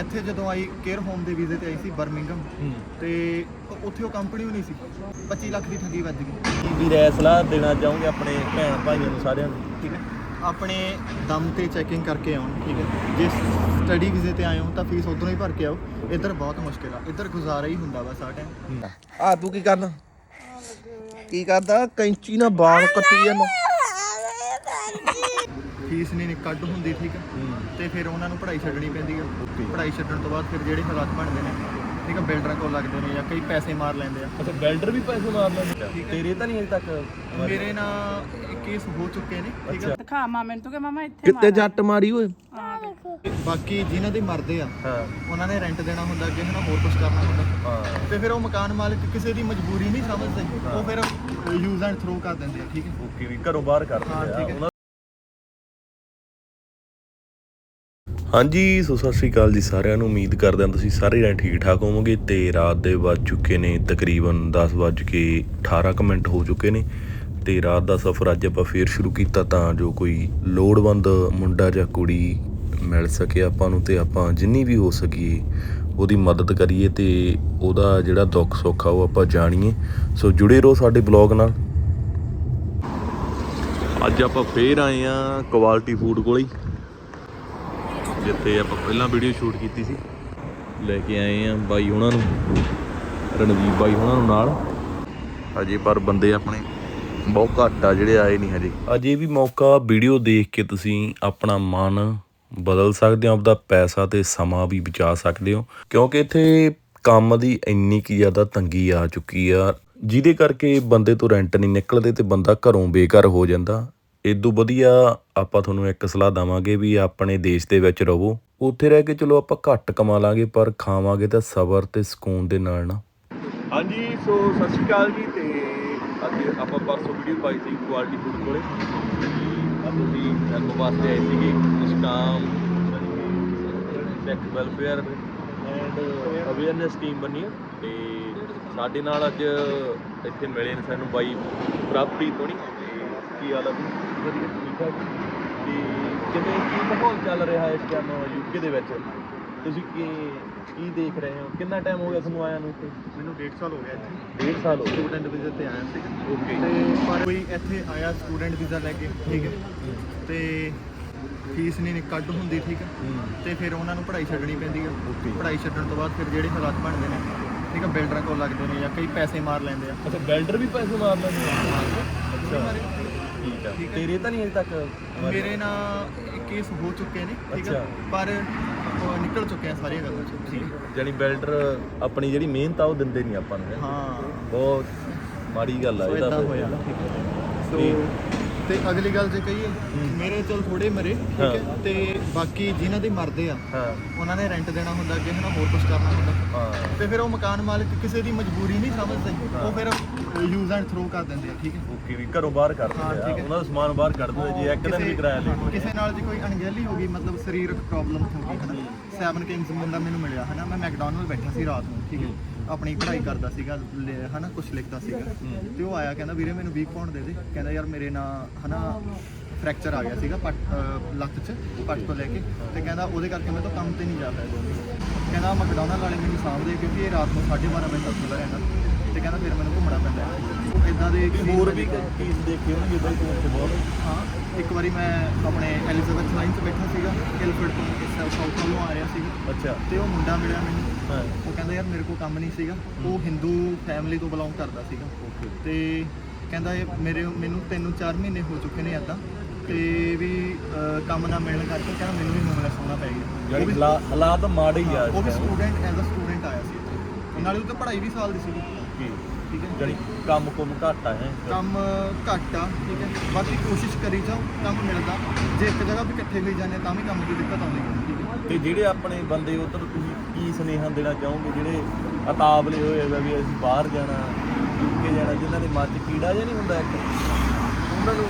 ਇੱਥੇ ਜਦੋਂ ਆਈ care home ਦੇ ਵੀਜ਼ੇ ਤੇ ਆਈ ਸੀ ਬਰਮਿੰਗਮ ਤੇ ਉੱਥੇ ਉਹ ਕੰਪਨੀ ਵੀ ਨਹੀਂ ਸੀ। 25 ਲੱਖ ਦੀ ਠੱਗੀ ਵੱਜ ਗਈ। ਕੀ ਵੀ ਰਾਏ ਸਲਾਹ ਦੇਣਾ ਚਾਹੋਗੇ ਆਪਣੇ ਭੈਣ ਭਾਈਆਂ ਨੂੰ ਸਾਰਿਆਂ ਨੂੰ? ਠੀਕ ਹੈ। ਆਪਣੇ ਦਮ ਤੇ ਚੈਕਿੰਗ ਕਰਕੇ ਆਉਣ ਠੀਕ ਹੈ। ਜੇ ਸਟੱਡੀ ਵੀਜ਼ੇ ਤੇ ਆਏ ਹੋ ਤਾਂ ਫੀਸ ਉਧਰੋਂ ਹੀ ਭਰ ਕੇ ਆਓ। ਇੱਧਰ ਬਹੁਤ ਮੁਸ਼ਕਿਲ ਆ। ਇੱਧਰ ਗੁਜ਼ਾਰਾ ਹੀ ਹੁੰਦਾ ਬਸ ਆ ਟਾਈਮ ਆ ਤੂੰ ਕੀ ਕਰਨਾ? ਕੀ ਕਰਦਾ? ਕੈਂਚੀ ਨਾਲ ਵਾਲ ਕੱਟੀ ਜਾਂਦਾ। ਫੀਸ ਨਹੀਂ ਕੱਢ ਹੁੰਦੀ ਠੀਕ ਹੈ। ਤੇ ਫਿਰ ਉਹਨਾਂ ਨੂੰ ਪੜ੍ਹਾਈ ਛੱਡਣੀ ਪੈਂਦੀ ਆ। ਪੜ੍ਹਾਈ ਛੱਡਣ ਤੋਂ ਬਾਅਦ ਫਿਰ ਜਿਹੜੇ ਹਾਲਾਤ ਬਣਦੇ ਨੇ ਠੀਕ ਹੈ ਬਿਲਡਰਾਂ ਕੋਲ ਲੱਗਦੇ ਨੇ ਜਾਂ ਕਈ ਪੈਸੇ ਮਾਰ ਲੈਂਦੇ ਆ। ਅੱਛਾ ਬਿਲਡਰ ਵੀ ਪੈਸੇ ਮਾਰ ਲੈਂਦੇ ਤੇਰੇ ਤਾਂ ਨਹੀਂ ਅਜੇ ਤੱਕ ਮੇਰੇ? ਨਾਲ ਕੇਸ ਹੋ ਚੁੱਕੇ ਨੇ ਠੀਕ ਹੈ ਦਿਖਾ ਮਾਮੇ ਨੂੰ ਤੂੰ ਕਿ ਮਾਮਾ ਇੱਥੇ ਕਿੱਤੇ ਜੱਟ ਮਾਰੀ ਓਏ? ਬਾਕੀ ਜਿਨ੍ਹਾਂ ਦੇ ਮਰਦੇ ਆ ਹਾਂ। ਉਹਨਾਂ ਨੇ ਰੈਂਟ ਦੇਣਾ ਹੁੰਦਾ ਅੱਗੇ ਹਨਾ ਹੋਰ ਕੁਝ ਕਰਨਾ ਹੁੰਦਾ। ਤੇ ਫਿਰ ਉਹ ਮਕਾਨ ਮਾਲਕ ਕਿਸੇ ਦੀ ਮਜਬੂਰੀ ਨਹੀਂ ਸਮਝਦੇ ਉਹ ਫਿਰ ਯੂਜ਼ ਐਂਡ ਥਰੋ ਕਰ ਦਿੰਦੇ ਆ ਠੀਕ ਹੈ ਓਕੇ ਵੀ ਘਰੋਂ ਬਾਹਰ ਕਰ ਦਿੰਦੇ ਆ। ਹਾਂਜੀ, ਸੋ ਸਤਿ ਸ਼੍ਰੀ ਅਕਾਲ ਜੀ ਸਾਰਿਆਂ ਨੂੰ। ਉਮੀਦ ਕਰਦੇ ਹਾਂ ਤੁਸੀਂ ਸਾਰੇ ਜਣੇ ਠੀਕ ਠਾਕ ਹੋਵੋਗੇ ਤੇ ਰਾਤ ਦੇ ਵੱਜ ਚੁੱਕੇ ਨੇ ਤਕਰੀਬਨ 10 ਵੱਜ ਕੇ 18 ਕੁ ਮਿੰਟ ਹੋ ਚੁੱਕੇ ਨੇ ਤੇ ਰਾਤ ਦਾ ਸਫ਼ਰ ਅੱਜ ਆਪਾਂ ਫੇਰ ਸ਼ੁਰੂ ਕੀਤਾ ਤਾਂ ਜੋ ਕੋਈ ਲੋੜਵੰਦ ਮੁੰਡਾ ਜਾਂ ਕੁੜੀ ਮਿਲ ਸਕੇ ਆਪਾਂ ਨੂੰ ਤੇ ਆਪਾਂ ਜਿੰਨੀ ਵੀ ਹੋ ਸਕੀਏ ਉਹਦੀ ਮਦਦ ਕਰੀਏ ਤੇ ਉਹਦਾ ਜਿਹੜਾ ਦੁੱਖ ਸੁੱਖ ਆ ਉਹ ਆਪਾਂ ਜਾਣੀਏ। ਸੋ ਜੁੜੇ ਰਹੋ ਸਾਡੇ ਬਲੌਗ ਨਾਲ। ਅੱਜ ਆਪਾਂ ਫੇਰ ਆਏ ਆ ਕੁਆਲਿਟੀ ਫੂਡ ਕੋਲ। ਹੀ ਜਿੱਥੇ ਆਪਾਂ ਪਹਿਲਾਂ ਵੀਡੀਓ ਸ਼ੂਟ ਕੀਤੀ ਸੀ। ਲੈ ਕੇ ਆਏ ਆ ਬਾਈ ਉਹਨਾਂ ਨੂੰ ਰਣਦੀਪ ਬਾਈ ਉਹਨਾਂ ਨੂੰ ਨਾਲ। ਹਜੇ ਪਰ ਬੰਦੇ ਆਪਣੇ ਬਹੁਤ ਘੱਟ ਆ, ਜਿਹੜੇ ਆਏ ਨਹੀਂ ਹਜੇ। ਅਜੇ ਵੀ ਮੌਕਾ ਵੀਡੀਓ ਦੇਖ ਕੇ ਤੁਸੀਂ ਆਪਣਾ ਮਨ ਬਦਲ ਸਕਦੇ ਹੋ, ਆਪਦਾ ਪੈਸਾ ਤੇ ਸਮਾਂ ਵੀ ਬਚਾ ਸਕਦੇ ਹੋ। ਕਿਉਂਕਿ ਇੱਥੇ ਕੰਮ ਦੀ ਇੰਨੀ ਕੀ ਜ਼ਿਆਦਾ ਤੰਗੀ ਆ ਚੁੱਕੀ ਆ, ਜਿਹਦੇ ਕਰਕੇ ਬੰਦੇ ਤੋਂ ਰੈਂਟ ਨਹੀਂ ਨਿਕਲਦੇ ਤੇ ਬੰਦਾ ਘਰੋਂ ਬੇਘਰ ਹੋ ਜਾਂਦਾ। ਇਹ ਤੋਂ ਵਧੀਆ ਆਪਾਂ ਤੁਹਾਨੂੰ ਇੱਕ ਸਲਾਹ ਦੇਵਾਂਗੇ ਵੀ ਆਪਣੇ ਦੇਸ਼ ਦੇ ਵਿੱਚ ਰਹੋ। ਉੱਥੇ ਰਹਿ ਕੇ ਚਲੋ ਆਪਾਂ ਘੱਟ ਕਮਾ ਲਾਂਗੇ, ਪਰ ਖਾਵਾਂਗੇ ਤਾਂ ਸਬਰ ਤੇ ਸਕੂਨ ਦੇ ਨਾਲ ਨਾ। ਹਾਂਜੀ, ਸੋ ਸਤਿ ਸ਼੍ਰੀ ਅਕਾਲ ਜੀ ਤੇ ਅੱਜ ਆਪਾਂ ਪਰਸੋਂ ਵੀਡੀਓ ਪਾਈ ਸੀ ਕੁਆਲਿਟੀ ਫੂਡ ਕੋਲੇ। ਅੱਜ ਅਸੀਂ ਜਾਗੋ ਵਾਸਤੇ ਆਏ ਸੀਗੇ ਮੁਸਕਾਮ Sikh welfare and awareness team ਬਣੀ ਹੈ ਤੇ ਸਾਡੇ ਨਾਲ ਅੱਜ ਇੱਥੇ ਮਿਲੇ ਨੇ ਸਾਨੂੰ ਬਾਈ ਪ੍ਰਾਪਤੀ ਤੋਂ ਨਹੀਂ। ਕੀ ਹਾਲ ਹੈ ਵਧੀਆ ਠੀਕ ਠਾਕ? ਤੇ ਕਿਵੇਂ ਕੀ ਮਾਹੌਲ ਚੱਲ ਰਿਹਾ ਹੈ ਇਸ ਟਾਈਮ ਯੂਕੇ ਦੇ ਵਿੱਚ? ਤੁਸੀਂ ਕੀ ਕੀ ਦੇਖ ਰਹੇ ਹੋ? ਕਿੰਨਾ ਟਾਈਮ ਹੋ ਗਿਆ ਤੁਹਾਨੂੰ ਆਇਆ ਨੂੰ ਇੱਥੇ? ਮੈਨੂੰ 1.5 ਸਾਲ ਹੋ ਗਿਆ ਇੱਥੇ। ਡੇਢ ਸਾਲ ਹੋ ਗਏ। ਸਟੂਡੈਂਟ ਵੀਜ਼ੇ ਤੇ ਆਇਆ ਸੀ। ਓਕੇ। ਤੇ ਪਰ ਕੋਈ ਇੱਥੇ ਆਇਆ ਸਟੂਡੈਂਟ ਵੀਜ਼ਾ ਲੈ ਕੇ ਠੀਕ ਹੈ? ਤੇ ਫੀਸ ਨਹੀਂ ਕੱਢ ਹੁੰਦੀ ਠੀਕ ਹੈ? ਤੇ ਫਿਰ ਉਹਨਾਂ ਨੂੰ ਪੜ੍ਹਾਈ ਛੱਡਣੀ ਪੈਂਦੀ Okay. ਪੜ੍ਹਾਈ ਛੱਡਣ ਤੋਂ ਬਾਅਦ ਫਿਰ ਜਿਹੜੇ ਹਾਲਾਤ ਬਣਦੇ ਨੇ ਠੀਕ ਹੈ? ਬਿਲਡਰਾਂ ਕੋਲ ਲੱਗਦੇ ਨੇ ਜਾਂ ਕਈ ਪੈਸੇ ਮਾਰ ਲੈਂਦੇ ਆ। ਅੱਛਾ ਬਿਲਡਰ ਵੀ ਪੈਸੇ ਮਾਰ ਲੈਂਦੇ ਆ ਅੱਛਾ। ਠੀਕ ਆ। ਤੇਰੇ ਤਾਂ ਨਹੀਂ ਅਜੇ ਤੱਕ ਮੇਰੇ ਨਾਲ ਕੇਸ ਹੋ ਚੁੱਕੇ ਨੇ ਠੀਕ ਹੈ ਅੱਛਾ। ਪਰ ਉਹ ਨਿਕਲ ਚੁੱਕੇ ਆ ਸਾਰੀਆਂ ਗੱਲਾਂ ਚੋਂ। ਠੀਕ। ਜਾਨੀ ਬਿਲਡਰ ਆਪਣੀ ਜਿਹੜੀ ਮਿਹਨਤ ਆ ਉਹ ਦਿੰਦੇ ਨਹੀਂ ਆਪਾਂ ਨੂੰ। ਹਾਂ। ਬਹੁਤ ਮਾੜੀ ਗੱਲ ਆ ਸੋ ਇਹ ਤਾਂ ਇਦਾਂ ਹੋਇਆ। ਸੋ ਤੇ ਅਗਲੀ ਗੱਲ ਜੇ ਕਹੀਏ ਮੇਰੇ ਚਲ ਥੋੜੇ ਮਰੇ ਠੀਕ ਹੈ? ਹਾਂ। ਤੇ ਬਾਕੀ ਜਿਨ੍ਹਾਂ ਦੇ ਮਰਦੇ ਆ ਉਹਨਾਂ ਨੇ ਰੈਂਟ ਦੇਣਾ ਹੁੰਦਾ ਅੱਗੇ ਹਨਾ ਹੋਰ ਕੁਝ ਕਰਨਾ ਹੁੰਦਾ। ਤੇ ਫਿਰ ਉਹ ਮਕਾਨ ਮਾਲਕ ਕਿਸੇ ਦੀ ਮਜਬੂਰੀ ਨਹੀਂ ਸਮਝਦੇ। ਉਹ ਫਿਰ ਯੂਜ਼ ਐਂਡ ਥਰੋ ਕਰ ਦਿੰਦੇ ਆ ਠੀਕ ਹੈ? ਓਕੇ ਵੀ ਘਰੋਂ ਬਾਹਰ ਕਰ ਦਿੰਦੇ ਆ। ਉਹਨਾਂ ਦਾ ਸਮਾਨ ਬਾਹਰ ਕੱਢ ਦਿੰਦੇ ਜੇ ਇੱਕ ਦਿਨ ਵੀ ਕਿਰਾਇਆ ਲੈ ਕਿਸੇ ਨਾਲ ਜੇ ਕੋਈ ਅਣਗਹਿਲੀ ਹੋ ਗਈ ਮਤਲਬ ਸਰੀਰਕ ਪ੍ਰੋਬਲਮ ਹੋ ਗਈ ਹਨਾ? ਸੈਵਨ ਕਿੰਗਸ ਮੁੰਡਾ ਮੈਨੂੰ ਮਿਲਿਆ ਹਨਾ? ਮੈਂ ਮੈਕਡੋਨਲਡ ਬੈਠਾ ਸੀ ਰਾਤ ਨੂੰ ਠੀਕ ਹੈ। ਆਪਣੀ ਪੜ੍ਹਾਈ ਕਰਦਾ ਸੀਗਾ ਲ- ਹਨਾ ਕੁਝ ਲਿਖਦਾ ਸੀਗਾ। ਤੇ ਉਹ ਆਇਆ ਕਹਿੰਦਾ ਵੀਰੇ ਮੈਨੂੰ 20 ਪਾਉਂਡ ਦੇ ਦੇ। ਕਹਿੰਦਾ ਯਾਰ ਮੇਰੇ ਨਾਲ ਹਨਾ ਫ੍ਰੈਕਚਰ ਆ ਗਿਆ ਸੀਗਾ ਪੱਟ ਅਹ ਲੱਤ 'ਚ ਪੱਟ ਤੋਂ ਲੈ ਕੇ। ਤੇ ਕਹਿੰਦਾ ਉਹਦੇ ਕਰਕੇ ਮੈਂ ਤਾਂ ਕੰਮ ਤੇ ਨਹੀਂ ਜਾ ਪਾਇਆ ਕਹਿੰਦਾ ਮੈਕਡੋਨਲਡ ਵਾਲੇ ਮੈਨੂੰ ਸਾਂਭਦੇ ਕਿਉਂਕਿ ਇਹ ਰਾਤ ਨੂੰ 12:30 ਵਜੇ ਤੱਕ ਖੁੱਲ੍ਹਾ ਰਹਿੰਦਾ। ਤੇ ਕਹਿੰਦਾ ਫਿਰ ਮੈਨੂੰ ਘੁੰਮਣਾ ਪੈਂਦਾ ਹੈ। ਇਦਾਂ ਦੇ ਹੋਰ ਵੀ ਚੀਜ਼ ਦੇਖੇ ਹੋਣਗੇ ਬਾਈ ਤੂੰ ਉੱਥੇ ਬਹੁਤ ਹਾਂ। ਇੱਕ ਵਾਰੀ ਮੈਂ ਆਪਣੇ ਐਲਿਜ਼ਾਬੈਥ ਲਾਈਨ 'ਚ ਬੈਠਾ ਸੀਗਾ ਕਿਲਫਰਡ ਤੋਂ ਇਸ ਸਾਊਥ ਵੱਲੋਂ ਆ ਰਿਹਾ ਸੀਗਾ। ਅੱਛਾ। ਤੇ ਉਹ ਮੁੰਡਾ ਮਿਲਿਆ ਮੈਨੂੰ। ਉਹ ਕਹਿੰਦਾ ਯਾਰ ਮੇਰੇ ਕੋਲ ਕੰਮ ਨਹੀਂ ਸੀਗਾ। ਉਹ ਹਿੰਦੂ ਫੈਮਿਲੀ ਤੋਂ ਬਿਲੋਂਗ ਕਰਦਾ ਸੀਗਾ। ਤੇ ਕਹਿੰਦਾ ਇਹ ਮੇਰੇ ਮੈਨੂੰ ਤਿੰਨ ਚਾਰ ਮਹੀਨੇ ਹੋ ਚੁੱਕੇ ਨੇ ਏਦਾਂ। ਤੇ ਵੀ ਕੰਮ ਨਾ ਮਿਲਣ ਕਰਕੇ ਕਹਿੰਦਾ ਮੈਨੂੰ ਵੀ ਹੋਮਲੈਸ ਹੋਣਾ ਪੈ ਗਿਆ। ਹਾਲਾ- ਹਾਲਾਤ ਮਾੜੇ ਹੀ ਆ ਉਹ ਵੀ ਸਟੂਡੈਂਟ ਐਜ਼ ਅ ਸਟੂਡੈਂਟ ਆਇਆ ਸੀ ਨਾਲੇ ਉਹ ਤਾਂ ਪੜ੍ਹਾਈ ਵੀ ਸਾਲ ਦੀ ਸੀਗੀ। ਠੀਕ ਹੈ ਜਾਨੀ ਕੰਮ ਕੁਮ ਘੱਟ ਆ ਹੈ ਕੰਮ ਘੱਟ ਆ ਠੀਕ ਹੈ। ਬਾਕੀ ਕੋਸ਼ਿਸ਼ ਕਰੀ ਜਾਓ ਕੰਮ ਮਿਲਦਾ। ਜੇ ਇੱਕ ਜਗ੍ਹਾ ਵੀ ਇਕੱਠੇ ਹੋਈ ਜਾਂਦੇ ਤਾਂ ਵੀ ਕੰਮ ਦੀ ਦਿੱਕਤ ਆਉਂਦੀ ਹੈ ਠੀਕ ਹੈ। ਤੇ ਜਿਹੜੇ ਆਪਣੇ ਬੰਦੇ ਉਧਰ ਤੁਸੀਂ ਕੀ ਸੁਨੇਹਾ ਦੇਣਾ ਚਾਹੋਗੇ? ਜਿਹੜੇ ਅਤਾਬਲੇ ਹੋਏ ਆ ਵੀ ਅਸੀਂ ਬਾਹਰ ਜਾਣਾ ਯੂਕੇ ਜਾਣਾ ਜਿਨ੍ਹਾਂ ਦੇ ਮਨ 'ਚ ਕੀੜਾ ਜਿਹਾ ਨਹੀਂ ਹੁੰਦਾ ਇੱਕ? ਉਹਨਾਂ ਨੂੰ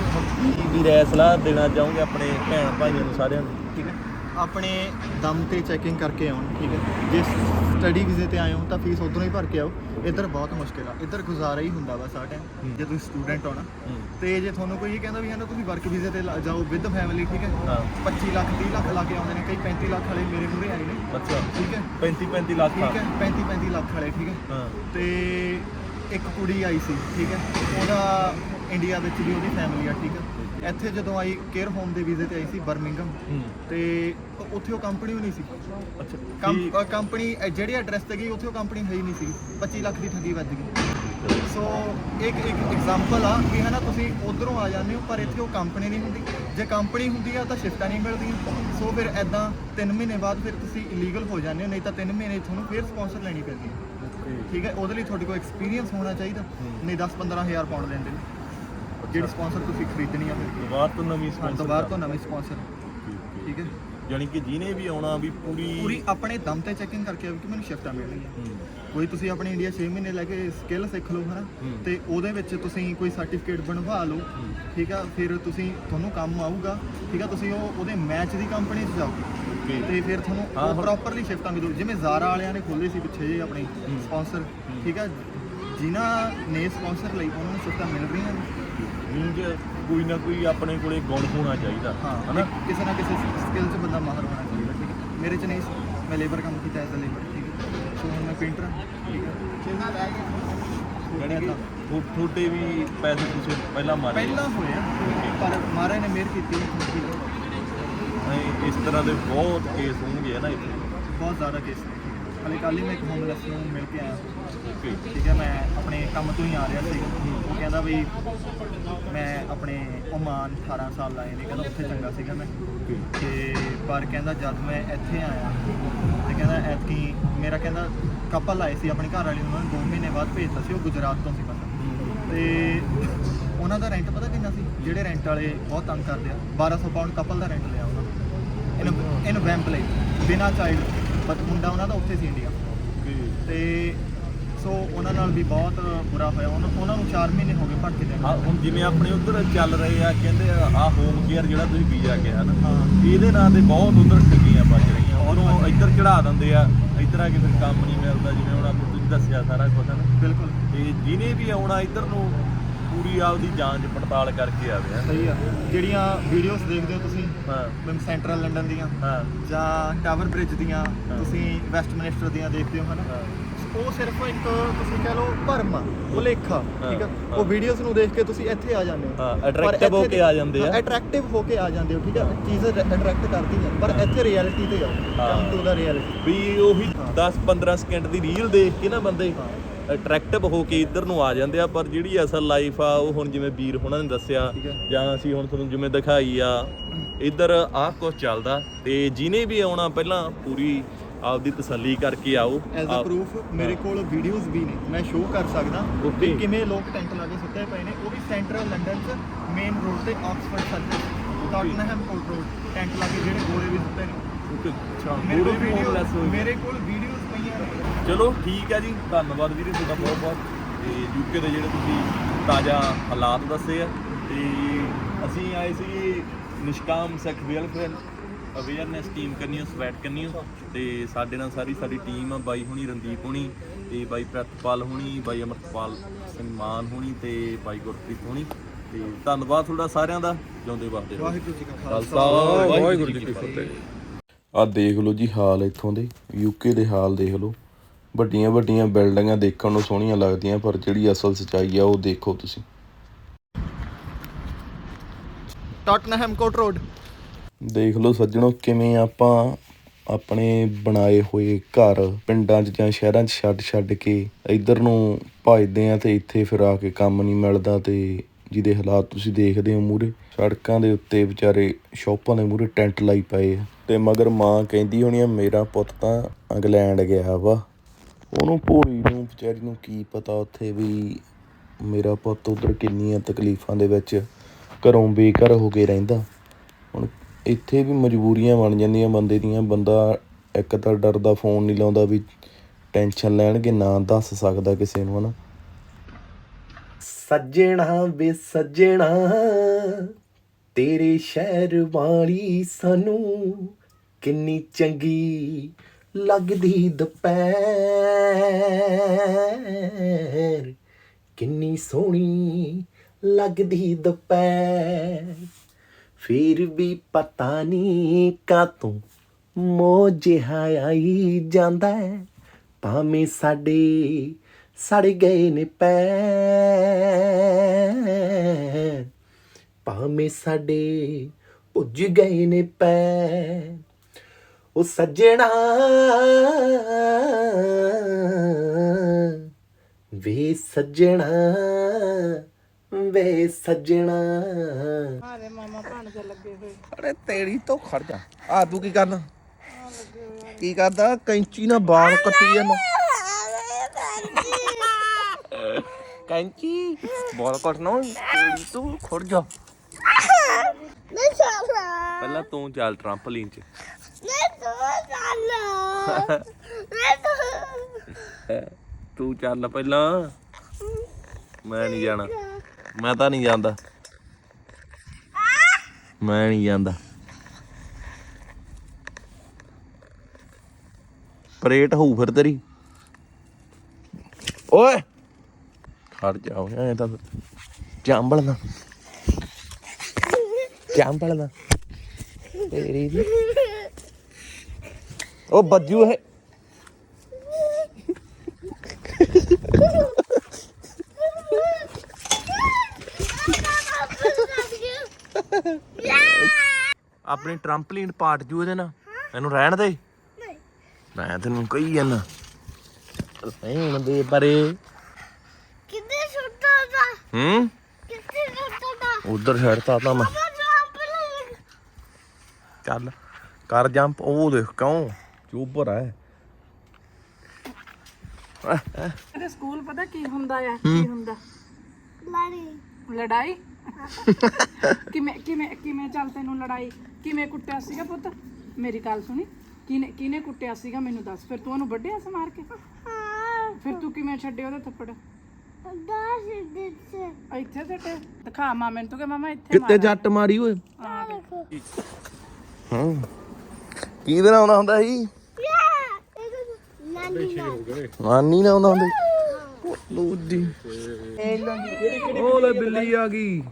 ਕੀ ਵੀ ਰਾਏ ਸਲਾਹ ਦੇਣਾ ਚਾਹੋਗੇ ਆਪਣੇ ਭੈਣ ਭਾਈਆਂ ਨੂੰ ਸਾਰਿਆਂ ਨੂੰ ਠੀਕ ਹੈ? ਆਪਣੇ ਦਮ ਤੇ ਚੈਕਿੰਗ ਕਰਕੇ ਆਉਣ ਠੀਕ ਹੈ? ਜੇ ਸਟੱਡੀ ਵੀਜ਼ੇ ਤੇ ਆਏ ਹੋ ਤਾਂ ਫੀਸ ਉਧਰੋਂ ਹੀ ਭਰ ਕੇ ਆਓ। ਇੱਧਰ ਬਹੁਤ ਮੁਸ਼ਕਿਲ ਆ। ਇੱਧਰ ਗੁਜ਼ਾਰਾ ਹੀ ਹੁੰਦਾ ਵਾ ਸਾਰਾ ਟਾਈਮ ਜੇ ਤੁਸੀਂ ਸਟੂਡੈਂਟ ਹੋ ਨਾ। ਤੇ ਜੇ ਤੁਹਾਨੂੰ ਕੋਈ ਇਹ ਕਹਿੰਦਾ ਵੀ ਹੈ ਨਾ ਤੁਸੀਂ ਵਰਕ ਵੀਜ਼ੇ ਤੇ ਲਾ- ਜਾਓ ਵਿਦ ਫੈਮਿਲੀ ਠੀਕ ਹੈ? ਹਾਂ। 25 ਲੱਖ 30 ਲੱਖ ਲਾ ਕੇ ਆਉਂਦੇ ਨੇ ਕਈ 35 ਲੱਖ ਵਾਲੇ ਮੇਰੇ ਮੂਹਰੇ ਆਏ ਨੇ। ਅੱਛਾ। ਠੀਕ ਹੈ? 35 35 ਲੱਖ ਠੀਕ ਹੈ? 35 35 ਲੱਖ ਵਾਲੇ ਠੀਕ ਹੈ? ਹਾਂ। ਤੇ ਇੱਕ ਕੁੜੀ ਆਈ ਸੀ ਠੀਕ ਹੈ? ਉਹਦਾ ਇੰਡੀਆ ਵਿੱਚ ਵੀ ਉਹਦੀ ਫੈਮਿਲੀ ਆ ਠੀਕ ਹੈ? ਇੱਥੇ ਜਦੋਂ ਆਈ ਕੇਅਰ ਹੋਮ ਦੇ ਵੀਜ਼ੇ ਤੇ ਆਈ ਸੀ ਬਰਮਿੰਗਮ ਤੇ ਉੱਥੇ ਉਹ ਕੰਪਨੀ ਵੀ ਨਹੀਂ ਸੀ। ਅੱਛਾ ਕੰਪਨੀ ਜਿਹੜੀ ਐਡਰੈਸ ਤੇ ਗਈ ਉੱਥੇ ਉਹ ਕੰਪਨੀ ਹੈ ਹੀ ਨਹੀਂ ਸੀ। 25 ਲੱਖ ਦੀ ਠੱਗੀ ਵੱਜ ਗਈ। ਸੋ ਇੱਕ ਇੱਕ ਐਗਜ਼ਾਮਪਲ ਆ ਕਿ ਹਨਾ ਤੁਸੀਂ ਉਧਰੋਂ ਆ ਜਾਂਦੇ ਹੋ ਪਰ ਇੱਥੇ ਉਹ ਕੰਪਨੀ ਨਹੀਂ ਹੁੰਦੀ। ਜੇ ਕੰਪਨੀ ਹੁੰਦੀ ਆ ਤਾਂ ਸ਼ਿਫਟਾਂ ਨਹੀਂ ਮਿਲਦੀਆਂ। ਸੋ ਫਿਰ ਐਦਾਂ 3 ਮਹੀਨੇ ਬਾਅਦ ਫਿਰ ਤੁਸੀਂ ਇਲੀਗਲ ਹੋ ਜਾਂਦੇ ਹੋ ਨਹੀਂ ਤਾਂ 3 ਮਹੀਨੇ ਤੁਹਾਨੂੰ ਫਿਰ ਸਪਾਂਸਰ ਲੈਣੀ ਪੈਂਦੀ ਹੈ। ਠੀਕ ਹੈ? ਉਹਦੇ ਲਈ ਤੁਹਾਡੇ ਕੋਲ ਐਕਸਪੀਰੀਅੰਸ ਹੋਣਾ ਚਾਹੀਦਾ। ਨਹੀਂ 10 15000 ਪਾਉਂਡ ਲੈਂਦੇ ਨੇ। ਜਿਹੜੀ ਸਪਾਂਸਰ ਤੁਸੀਂ ਖਰੀਦਣੀ ਆ ਫਿਰ? ਦੁਬਾਰ ਤੋਂ ਨਵੀਂ ਹਾਂ sponsor ਦੁਬਾਰਾ ਤੋਂ ਨਵੇਂ ਸਪਾਂਸਰ। ਠੀਕ ਠੀਕ ਹੈ ਯਾਨੀ ਕਿ ਜਿਹਨੇ ਵੀ ਆਉਣਾ ਵੀ ਪੂਰੀ ਪੂਰੀ ਆਪਣੇ ਦਮ ਤੇ ਚੈਕਿੰਗ ਕਰਕੇ ਆਵੇ ਕਿ ਮੈਨੂੰ ਸ਼ਿਫਟਾਂ ਮਿਲਣਗੀਆਂ ਹੂੰ, ਕੋਈ ਤੁਸੀਂ ਆਪਣੇ ਇੰਡੀਆ 6 ਮਹੀਨੇ ਲੈ ਕੇ ਸਕਿੱਲ ਸਿੱਖ ਲਓ ਹਨਾ? ਹੂੰ। ਤੇ ਉਹਦੇ ਵਿੱਚ ਤੁਸੀਂ ਕੋਈ ਸਰਟੀਫਿਕੇਟ ਬਣਵਾ ਲਓ। ਠੀਕ ਆ? ਫਿਰ ਤੁਸੀਂ ਤੁਹਾਨੂੰ ਕੰਮ ਆਊਗਾ। ਠੀਕ ਆ? ਤੁਸੀਂ ਉਹ ਉਹਦੇ ਮੈਚ ਦੀ ਕੰਪਨੀ 'ਚ ਜਾਓ। Okay. ਤੇ ਫਿਰ ਤੁਹਾਨੂੰ ਹਾਂ, ਹੁਣ- ਪ੍ਰੋਪਰਲੀ ਸ਼ਿਫਟਾਂ ਮਿਲੂ। ਜਿਵੇਂ ਜ਼ਾਰਾ ਵਾਲਿਆਂ ਨੇ ਖੋਲੇ ਸੀ ਪਿੱਛੇ ਜੇ ਆਪਣੇ ਹੂੰ। ਸਪਾਂਸਰ ਠੀਕ ਆ? ਜਿਨ੍ਹਾਂ ਨੇ ਸਪਾਂਸਰ ਲਈ ਉਹਨਾਂ ਨੂੰ ਸ਼ਿਫਟਾਂ ਮਿਲ ਰਹੀਆਂ ਨੇ। ਮੀਨਜ਼ ਕੋਈ ਨਾ ਕੋਈ ਆਪਣੇ ਕੋਲੇ ਗੁਣ ਹੋਣਾ ਚਾਹੀਦਾ ਹਾਂ ਹਨਾ? ਕਿਸੇ ਨਾ ਕਿਸੇ ਸਕਿੱਲ 'ਚ ਬੰਦਾ ਮਾਹਰ ਹੋਣਾ ਚਾਹੀਦਾ ਠੀਕ ਹੈ? ਮੇਰੇ 'ਚ ਨਹੀਂ ਸੀ ਮੈਂ ਲੇਬਰ ਕੰਮ ਕੀਤਾ ਐਜ਼ ਅ ਲੇਬਰ ਠੀਕ ਹੈ? ਸੋ ਹੁਣ ਮੈਂ ਪੇਂਟਰ ਠੀਕ ਹੈ? ਗਏ ਯਾਨੀ ਕਿ ਥੋ- ਤੁਹਾਡੇ ਵੀ ਪੈਸੇ ਤੁਸੀਂ ਪਹਿਲਾਂ ਮਾਰੇ ਪਹਿਲਾਂ ਹੋਇਆ ਪਰ ਮਹਾਰਾਜ ਨੇ ਮਿਹਰ ਕੀਤੀ। ਨਹੀਂ, ਇਸ ਤਰ੍ਹਾਂ ਦੇ ਬਹੁਤ ਕੇਸ ਹੋਣਗੇ ਨਾ ਇੱਥੇ। ਬਹੁਤ ਜ਼ਿਆਦਾ ਕੇਸ ਨੇ। ਹਲੇ ਕੱਲ੍ਹ ਹੀ ਮੈਂ ਇੱਕ ਹੋਮਲੈਸ ਨੂੰ ਮਿਲ ਕੇ ਆਇਆ। ਠੀਕ ਹੈ, ਮੈਂ ਆਪਣੇ ਕੰਮ ਤੋਂ ਹੀ ਆ ਰਿਹਾ ਸੀ ਉਹ ਕਹਿੰਦਾ ਵੀ ਮੈਂ ਆਪਣੇ ਓਮਾਨ 18 ਸਾਲ ਲਾਏ ਨੇ, ਕਹਿੰਦਾ ਉੱਥੇ ਚੰਗਾ ਸੀਗਾ ਮੈਂ। ਓਕੇ ਤੇ ਪਰ ਕਹਿੰਦਾ ਜਦ ਮੈਂ ਇੱਥੇ ਆਇਆ, ਤੇ ਕਹਿੰਦਾ ਐਤਕੀ ਮੇਰਾ ਕਹਿੰਦਾ ਕਪਲ ਆਏ ਸੀ ਆਪਣੇ ਘਰ ਵਾਲੀ ਉਹਨਾਂ ਨੂੰ 2 ਮਹੀਨੇ ਬਾਅਦ ਭੇਜਤਾ ਸੀ, ਉਹ ਗੁਜਰਾਤ ਤੋਂ ਸੀ ਬੰਦਾ ਤੇ ਉਹਨਾਂ ਦਾ ਰੈਂਟ ਪਤਾ ਕਿੰਨਾ ਸੀ? ਜਿਹੜੇ ਰੈਂਟ ਵਾਲੇ ਬਹੁਤ ਤੰਗ ਕਰਦੇ ਆ 1200 ਪਾਉਂਡ ਕਪਲ ਦਾ ਰੈਂਟ ਲਿਆ ਉਹਨਾਂ ਇਨ ਇਨ ਵੈਂਪਲੇ ਬਿਨਾ ਚਾਈਲਡ ਬਟ ਮੁੰਡਾ ਉਹਨਾਂ ਦਾ ਉੱਥੇ ਸੀ ਇੰਡੀਆ ਤੇ ਸੋ ਉਹਨਾਂ ਨਾਲ ਵੀ ਬਹੁਤ ਬੁਰਾ ਹੋਇਆ। ਉਹਨਾਂ ਉਹਨਾਂ ਨੂੰ 4 ਮਹੀਨੇ ਹੋ ਗਏ ਭਟਕੇ ਦੇ। ਹਾਂ ਹੁਣ ਜਿਵੇਂ ਆਪਣੇ ਉਧਰ ਚੱਲ ਰਹੇ ਆ ਕਹਿੰਦੇ ਆ ਹੋਮ ਕੇਅਰ ਜਿਹੜਾ ਤੁਸੀਂ ਵੀਜ਼ਾ ਕਿਹਾ ਨਾ ਹਾਂ। ਇਹਦੇ ਨਾਂ ਤੇ ਬਹੁਤ ਉਧਰ ਠੱਗੀਆਂ ਵੱਜ ਰਹੀਆਂ। ਵੱਜ ਇੱਧਰ ਚੜਾ ਦਿੰਦੇ ਆ ਇੱਧਰ ਆ ਕੇ ਫਿਰ ਕੰਮ ਨਹੀਂ ਮਿਲਦਾ ਜਿਵੇਂ ਹੁਣ ਆਪਾਂ ਤੁਸੀਂ ਦੱਸਿਆ ਸਾਰਾ ਕੁਝ ਨਾ। ਬਿਲਕੁਲ। ਤੇ ਜਿਹਨੇ ਵੀ ਆਉਣਾ ਇੱਧਰ ਨੂੰ ਪੂਰੀ ਆਪਦੀ ਜਾਂਚ ਪੜਤਾਲ ਕਰਕੇ ਆਵੇ ਹਨਾ। ਸਹੀ ਆ। ਜਿਹੜੀਆਂ ਵੀਡੀਓਜ਼ ਦੇਖਦੇ ਹੋ ਤੁਸੀਂ ਹਾਂ। ਮੈਂ ਸੈਂਟਰਲ ਲੰਡਨ ਦੀਆਂ ਹਾਂ। ਜਾਂ ਟਾਵਰ ਬ੍ਰਿਜ ਦੀਆਂ ਹਾਂ। ਤੁਸੀਂ ਵੈਸਟਮਿਨਿਸਟਰ ਦੀਆਂ ਦੇਖਦੇ ਹੋ ਹਨਾ? ਹਾਂ। ਉਹ ਸਿਰਫ ਇੱਕ ਤੁਸੀਂ ਕਹ ਲਓ ਭਰਮ ਭੁਲੇਖਾ ਠੀਕ ਆ? ਹਾਂ। ਉਹ ਵੀਡੀਓਜ਼ ਨੂੰ ਦੇਖ ਕੇ ਤੁਸੀਂ ਇੱਥੇ ਆ ਜਾਂਦੇ ਹੋ। ਹਾਂ, attractive ਹੋ ਕੇ ਆ ਜਾਂਦੇ ਆ। ਅਟਰੈਕਟਿਵ ਹੋ ਕੇ ਆ ਜਾਂਦੇ ਹੋ ਠੀਕ ਆ? ਚੀਜ਼ ਅਟਰੈਕਟ ਕਰਦੀ ਹੈ ਪਰ ਇੱਥੇ ਰਿਐਲਿਟੀ ਤੇ ਹਾਂ। ਕਮ ਟੂ ਦਾ ਰਿਐਲਿਟੀ ਵੀ ਉਹੀ ਹਾਂ। 10 15 ਸਕਿੰਟ ਦੀ ਰੀਲ ਦੇਖ ਕੇ ਨਾ ਬੰਦੇ ਹਾਂ। ਅਟਰੈਕਟਿਵ ਹੋ ਕੇ ਇੱਧਰ ਨੂੰ ਆ ਜਾਂਦੇ ਆ ਪਰ ਜਿਹੜੀ ਅਸਲ ਲਾਈਫ ਆ ਉਹ ਹੁਣ ਜਿਵੇਂ ਵੀਰ ਹੁਣਾਂ ਨੇ ਦੱਸਿਆ। ਜਾਂ ਅਸੀਂ ਹੁਣ ਤੁਹਾਨੂੰ ਜਿਵੇਂ ਦਿਖਾਈ ਆ ਇੱਧਰ ਆਹ ਕੁਝ ਚੱਲਦਾ ਤੇ ਜਿਹਨੇ ਵੀ ਆਉਣਾ ਪਹਿਲਾਂ ਪੂਰੀ ਆਪਦੀ ਤਸੱਲੀ ਕਰਕੇ ਆਓ ਐਜ਼ ਅ ਪ੍ਰੂਫ ਮੇਰੇ ਕੋਲ ਵੀਡੀਓਜ਼ ਵੀ ਨੇ ਮੈਂ ਸ਼ੋਅ ਕਰ ਸਕਦਾ. ਵੀ ਕਿਵੇਂ ਲੋਕ ਟੈਂਟ ਲਾ ਕੇ ਸੁੱਤੇ ਪਏ ਨੇ ਉਹ ਵੀ ਸੈਂਟਰਲ ਲੰਡਨ 'ਚ ਮੇਨ ਰੋਡ ਤੇ Oxford circle Tottenham Court Road tent ਲਾ ਕੇ ਜਿਹੜੇ ਗੋਰੇ ਵੀ ਸੁੱਤੇ ਨੇ ਅੱਛਾ ਮੇਰੇ ਕੋਲ ਵੀਡੀਓ। ਮੇਰੇ ਕੋਲ ਨੇ ਚਲੋ ਠੀਕ ਹੈ ਜੀ ਧੰਨਵਾਦ ਵੀਰੇ ਤੁਹਾਡਾ ਬਹੁਤ ਬਹੁਤ। ਤੇ ਯੂਕੇ ਦੇ ਜਿਹੜੇ ਤੁਸੀਂ ਤਾਜ਼ਾ ਹਾਲਾਤ ਦੱਸੇ ਆ ਤੇ ਅਸੀਂ ਆਏ ਸੀ Nishkam Sikh welfare awareness team ਕਰਨੀ ਹੋ ਸਵੈਟ ਕਰਨੀ ਹੋ ਤੇ ਸਾਡੇ ਨਾਲ ਸਾਰੀ ਸਾਡੀ ਟੀਮ ਆ ਬਾਈ ਹੁਣੀ ਰਣਦੀਪ ਹੁਣੀ ਤੇ ਬਾਈ ਪ੍ਰਤਪਾਲ ਹੁਣੀ ਬਾਈ ਅਮਰਪਾਲ ਸਿੰਘ ਮਾਨ ਹੁਣੀ ਤੇ ਬਾਈ ਗੁਰਪ੍ਰੀਤ ਹੁਣੀ। ਤੇ ਧੰਨਵਾਦ ਤੁਹਾਡਾ ਸਾਰਿਆਂ ਦਾ ਜਿਉਂਦੇ ਵਾਸਤੇ। ਵਾਹਿਗੁਰੂ ਜੀ ਕਾ ਖਾਲਸਾ। ਵਾਹਿਗੁਰੂ ਜੀ ਕੀ ਫਤਿਹ। ਆ ਦੇਖ ਲਓ ਜੀ ਹਾਲ ਇੱਥੋਂ ਦੇ ਯੂਕੇ ਦੇ ਹਾਲ ਦੇਖ ਲਓ। ਵੱਡੀਆਂ ਵੱਡੀਆਂ ਬਿਲਡਿੰਗਾਂ ਦੇਖਣ ਨੂੰ ਸੋਹਣੀਆਂ ਲੱਗਦੀਆਂ ਪਰ ਜਿਹੜੀ ਅਸਲ ਸਚਾਈ ਆ ਉਹ ਦੇਖੋ ਤੁਸੀਂ। Tottenham Court Road. ਦੇਖ ਲਓ ਸੱਜਣੋ ਕਿਵੇਂ ਆਪਾਂ ਆਪਣੇ ਬਣਾਏ ਹੋਏ ਘਰ ਪਿੰਡਾਂ 'ਚ ਜਾਂ ਸ਼ਹਿਰਾਂ 'ਚ ਛੱਡ ਛੱਡ ਕੇ ਇੱਧਰ ਨੂੰ ਭਜਦੇ ਆ ਤੇ ਇੱਥੇ ਫਿਰ ਆ ਕੇ ਕੰਮ ਨਹੀਂ ਮਿਲਦਾ ਤੇ ਜਿਹਦੇ ਹਾਲਾਤ ਤੁਸੀਂ ਦੇਖਦੇ ਹੋ ਮੂਰੇ ਸੜਕਾਂ ਦੇ ਉੱਤੇ ਵਿਚਾਰੇ ਸ਼ੌਪਾਂ ਦੇ ਮੂਰੇ ਟੈਂਟ ਲਾਈ ਪਏ ਆ। ਤੇ ਮਗਰ ਮਾਂ ਕਹਿੰਦੀ ਹੋਣੀ ਆ ਮੇਰਾ ਪੁੱਤ ਤਾਂ ਇੰਗਲੈਂਡ ਗਿਆ ਵਾ। ਉਹਨੂੰ ਭੋਲੀ ਨੂੰ ਵਿਚਾਰੀ ਨੂੰ ਕੀ ਪਤਾ ਉੱਥੇ ਵੀ ਮੇਰਾ ਪੁੱਤ ਉਧਰ ਕਿੰਨੀਆਂ ਤਕਲੀਫਾਂ ਦੇ ਵਿੱਚ ਘਰੋਂ ਬੇਘਰ ਹੋ ਕੇ ਰਹਿੰਦਾ। ਹੁਣ ਇੱਥੇ ਵੀ ਮਜਬੂਰੀਆਂ ਬਣ ਜਾਂਦੀਆਂ ਬੰਦੇ ਦੀਆਂ। ਬੰਦਾ ਇੱਕ ਤਾਂ ਡਰਦਾ ਫੋਨ ਨਹੀਂ ਲਾਉਂਦਾ ਵੀ ਟੈਨਸ਼ਨ ਲੈਣਗੇ, ਨਾ ਦੱਸ ਸਕਦਾ ਕਿਸੇ ਨੂੰ, ਹਨਾ। ਸੱਜਣਾ ਵੇ ਸੱਜਣਾ ਤੇਰੇ ਸ਼ਹਿਰ ਵਾਲੀ ਸਾਨੂੰ ਕਿੰਨੀ ਚੰਗੀ ਲੱਗਦੀ ਦੁਪਹਿਰ। ਕਿੰਨੀ ਸੋਹਣੀ ਲੱਗਦੀ ਦੁਪਹਿਰ। ਫਿਰ ਵੀ ਪਤਾ ਨਹੀਂ ਕਾਤੋਂ ਮੋਹ ਜਿਹਾ ਆਈ ਜਾਂਦਾ ਹੈ। ਭਾਵੇਂ ਸਾਡੇ ਸੜ ਗਏ ਨੇ ਪੈਰ, ਭਾਵੇਂ ਸਾਡੇ ਭੁੱਜ ਗਏ ਨੇ ਪੈਰ, ਉਹ ਸੱਜਣਾ ਵੇ ਸੱਜਣਾ ਵੇ ਸੱਜਣਾ। ਹਾਰੇ ਮਾਮਾ ਭਾਣਜਾ ਲੱਗੇ ਹੋਏ। ਅਰੇ ਤੇਰੀ ਤੋਂ ਖੜ ਜਾ। ਆ ਤੂੰ ਕੀ ਕਰਨਾ? ਕੀ ਕਰਦਾ? ਕੈਂਚੀ ਨਾਲ ਵਾਲ ਕੱਟੀ ਜਾਂਦਾ। ਕੈਂਚੀ ਵਾਲ ਕੱਟਣਾ ਤੇਰੀ ਤੂੰ ਖੜ ਜਾ। ਨਹੀਂ ਚੱਲਣਾ ਪਹਿਲਾਂ ਤੂੰ ਚੱਲ ਟ੍ਰੰਪਲਿਨ 'ਚ। ਨਹੀਂ ਤੂੰ ਚੱਲ। ਨਹੀਂ ਤੂੰ ਤੂੰ ਚੱਲ ਪਹਿਲਾਂ। ਮੈਂ ਨਹੀਂ ਜਾਣਾ। ਮੈਂ ਤਾਂ ਨਹੀਂ ਜਾਂਦਾ। ਮੈਂ ਨਹੀਂ ਜਾਂਦਾ। ਪਰੇਟ ਹੋਊ ਫਿਰ ਤੇਰੀ। ਓਏ! ਖੜ ਜਾ ਓਏ, ਐ ਤਾਂ ਚਾਂਬਲ ਨਾ। ਚਾਂਬਲ ਨਾ। ਤੇਰੀ ਦੀ। ਉਹ ਬੱਜੂ ਹੈ ਆਪਣੀ ਟਰੰਪਲਿਨ ਪਾਟ ਜੂ ਇਹਦੇ ਨਾਲ। ਇਹਨੂੰ ਰਹਿਣ ਦੇ। ਮੈਂ ਤੈਨੂੰ ਕਹੀ ਜਾਂਦਾ। ਰਹਿਣ ਦੇ ਪਰੇ। ਕਿੱਥੇ ਛੁੱਟਾ ਦਾ ਹੂੰ? ਕਿੱਥੇ ਛੁੱਟਾ ਦਾ ਉਧਰ ਛੱਡਤਾ ਤਾਂ ਮੈਂ। ਚੱਲ ਕਰ ਜੰਪ ਉਹ ਦੇਖ ਕਿਉਂ? ਚੂਬਰ ਹੈ ਸਕੂਲ ਪਤਾ ਕੀ ਹੁੰਦਾ ਆ? ਕੀ ਹੁੰਦਾ? ਲਾਰੀ ਲੜਾਈ? ਕਿਵੇਂ ਕਿਵੇਂ ਕਿਵੇਂ ਚੱਲ ਤੈਨੂੰ ਲੜਾਈ? ਕਿਵੇਂ ਕੁੱਟਿਆ ਸੀਗਾ ਪੁੱਤ? ਮੇਰੀ ਗੱਲ ਸੁਣੀ। ਕਿਨੇ ਕਿਨੇ ਕੁੱਟਿਆ ਸੀਗਾ ਮੈਨੂੰ ਦੱਸ। ਫਿਰ ਤੂੰ ਉਹਨੂੰ ਵੱਢਿਆ ਸੀ ਮਾਰ ਕੇ? ਹਾਂ। ਫਿਰ ਤੂੰ ਕਿਵੇਂ ਛੱਡਿਆ ਉਹਦਾ ਥੱਪੜ? ਦਾਸ ਦਿੱਤ। ਇੱਥੇ ਸੱਟੇ ਦਿਖਾ ਮਾਮੇ ਨੂੰ ਤੂੰ ਕਿ ਮਾਮਾ ਇੱਥੇ ਕਿੱਤੇ ਜੱਟ ਮਾਰੀ ਓਏ? ਆ ਦੇਖ। ਹਾਂ। ਕੀ ਦਿਨ ਆਉਂਦਾ ਹੁੰਦਾ ਸੀ? ਯਾ ਇਹ ਨਾਨੀ ਨਾ ਨਾਨੀ ਨਾ ਆਉਂਦਾ ਹੁੰਦਾ ਲੂਦੀ। ਉਹ ਲੈ ਬਿੱਲੀ ਆ ਗਈ।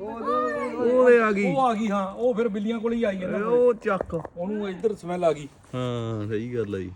ਉਹਦੇ ਆ ਗਈ। ਉਹ ਆ ਗਈ ਹਾਂ। ਉਹ ਫਿਰ ਬਿੱਲੀਆਂ ਕੋਲ ਹੀ ਆਈ ਹੈ ਨਾ ਉਹ ਚੱਕ। ਉਹਨੂੰ ਇੱਧਰ ਸਮੈਲ ਆ ਗਈ। ਹਾਂ ਸਹੀ ਗੱਲ ਆ ਜੀ।